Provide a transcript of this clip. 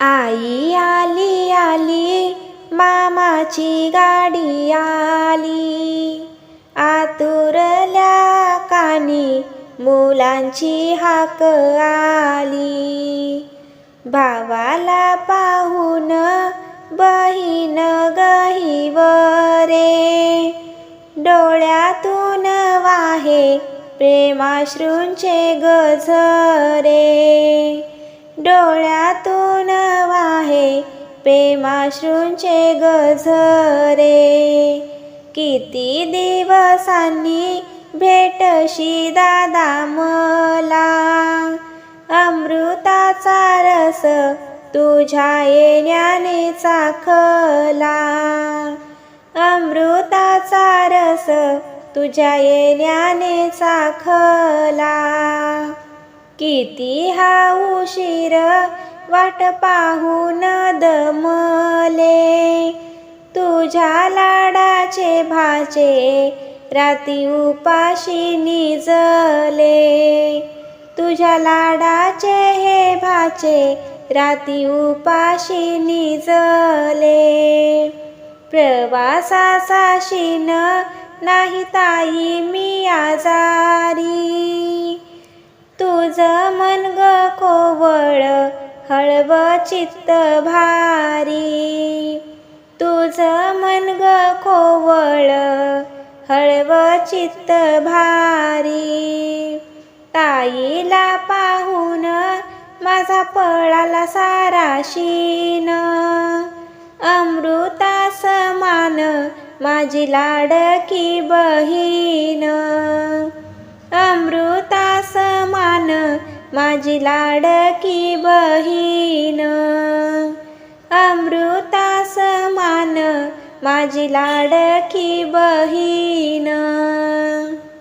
आई आली आली मामाची गाडी आली. आतुरल्या कानी मुलांची हाक आली. भावाला पाहून बहीण गहिवरे. डोळ्यातून वाहे प्रेमाश्रूंचे गझरे प्रेमाश्रूंचे गझरे. किती दिवसांनी भेटशी दादा मला. अमृताचा रस तुझ्या येण्याने चाखला अमृताचा रस तुझ्या येण्याने चाखला किती हा उशीर वाट पाहून जमले. तुझ्या लाडाचे भाचे राती उपाशी निजले. तुझ्या लाडाचे हे भाचे राती उपाशी निजले. प्रवासासाशीन नाही ताई मी आजारी. तुझं मन ग कोवळ हळव चित्त भारी. तुझं मन ग खोवळ हळव चित्त भारी. ताईला पाहून माझा पळाला सारा शीन अमृता समान माझी लाडकी बहीण. माझी लाडकी बहीण अमृता समान माझी लाडकी बहीण.